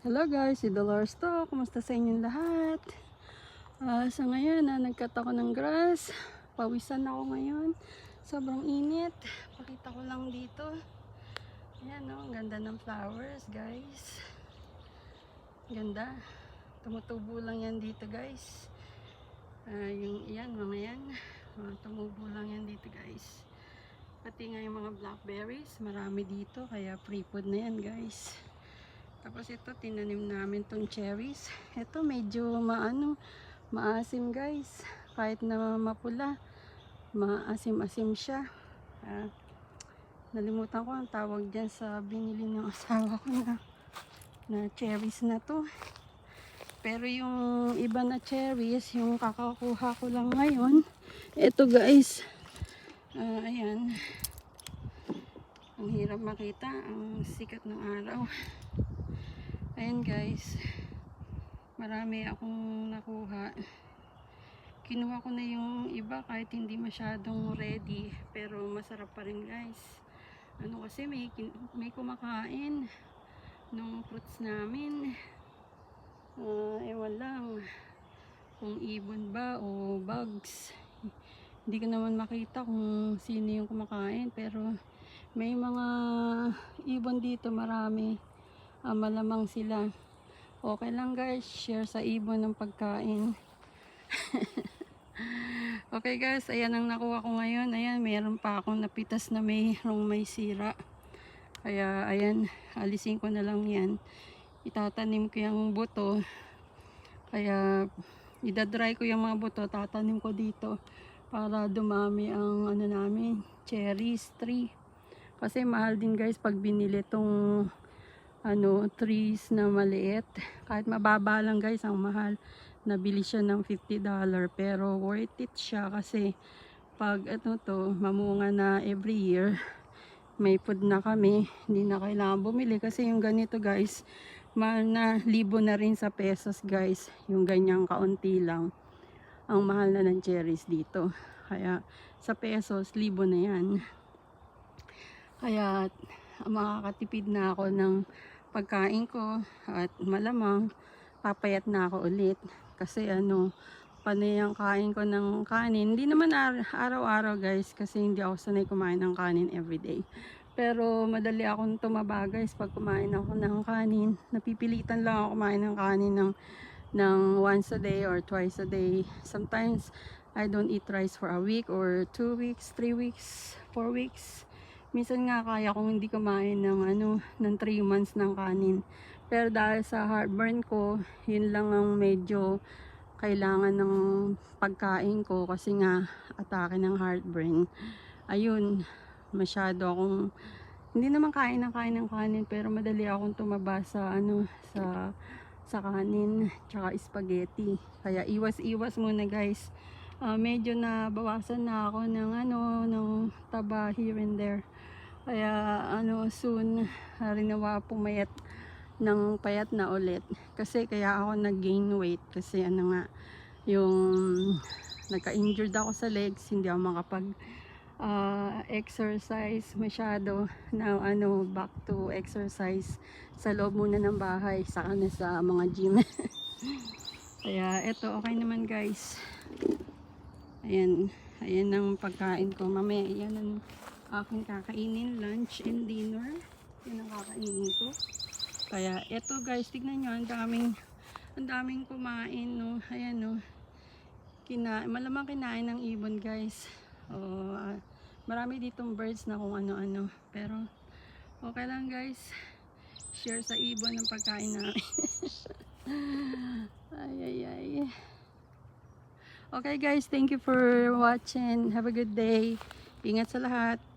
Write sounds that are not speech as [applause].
Hello guys, si Dolores to. Kumusta sa inyong lahat? Ah, sa ngayon, na nagkat ako ng grass. Pawisan ako ngayon. Sobrang init. Pakita ko lang dito. Ayan no, ang ganda ng flowers guys. Ganda. Tumutubo lang yan dito guys. Ah, yung yan, mga yan. Ah, tumubo lang yan dito guys. Pati nga yung mga blackberries, marami dito. Kaya free food na yan guys. Tapos ito, tinanim namin tong cherries. Ito, medyo maano, maasim guys. Kahit na mapula, maasim-asim siya. Ah, nalimutan ko ang tawag dyan sa binili ng asawa ko na, na cherries na to. Pero yung iba na cherries, yung kakakuha ko lang ngayon, ito guys, ah, ayan, ang hirap makita, ang sikat ng araw. Ayan guys. Marami akong nakuha. Kinuha ko na yung iba kahit hindi masyadong ready. Pero masarap pa rin guys. Ano kasi may, may kumakain nung fruits namin. Ah, ewan lang kung ibon ba o bugs. Hindi ko naman makita kung sino yung kumakain. Pero may mga ibon dito marami. Ah, malamang sila. Okay lang guys, share sa ibon ng pagkain. [laughs] okay guys, ayan ang nakuha ko ngayon. Ayan, mayroon pa akong napitas na mayroong may sira. Kaya ayan, alisin ko na lang yan. Itatanim ko yung buto. Kaya idadry ko yung mga buto, tatanim ko dito para dumami ang ano namin, cherries tree. Kasi mahal din guys pag binili tong ano, trees na maliit. Kahit mababa lang guys, ang mahal. Nabili siya ng $50 pero worth it siya kasi pag ano to, mamunga na every year, may food na kami. Hindi na kailangan bumili kasi yung ganito guys, mahal na libo na rin sa pesos guys. Yung ganyang kaunti lang. Ang mahal na ng cherries dito. Kaya sa pesos, libo na yan. Kaya makakatipid na ako ng pagkain ko at malamang papayat na ako ulit. Kasi ano panay ang kain ko ng kanin. Hindi naman ar- araw-araw guys kasi hindi ako sanay kumain ng kanin everyday. Pero madali akong tumaba guys pag kumain ako ng kanin. Napipilitan lang ako kumain ng kanin ng, ng once a day or twice a day. Sometimes I don't eat rice for a week or two weeks, three weeks, four weeks Minsan nga kaya kong hindi kumain ng ano, ng 3 months ng kanin. Pero dahil sa heartburn ko, yun lang ang medyo kailangan ng pagkain ko kasi nga atake ng heartburn. Ayun, masyado akong hindi naman kain ng kain ng kanin pero madali akong tumaba sa ano sa sa kanin tsaka spaghetti. Kaya iwas-iwas muna guys. Ah, medyo na bawasan na ako ng ano ng taba here and there. Kaya ano soon uh, rinawa pumayat ng payat na ulit. Kasi kaya ako nag-gain weight kasi ano nga yung nagka-injured ako sa legs, hindi ako makapag ah, exercise masyado. Now ano back to exercise sa loob muna ng bahay saka na sa mga gym. [laughs] kaya eto okay naman guys. Ayan, ayan ang pagkain ko. Mamaya yan ang aking kakainin, lunch and dinner. Yan ang kakainin ko. Kaya eto guys, tignan nyo, ang daming, ang daming kumain, no. Ayan, no. Kina, malamang kinain ng ibon guys. O, ah, marami ditong birds na kung ano-ano. Pero, okay lang guys. Share sa ibon ang pagkain namin. [laughs] ay, ay, ay. Okay guys, thank you for watching. Have a good day. Ingat sa lahat.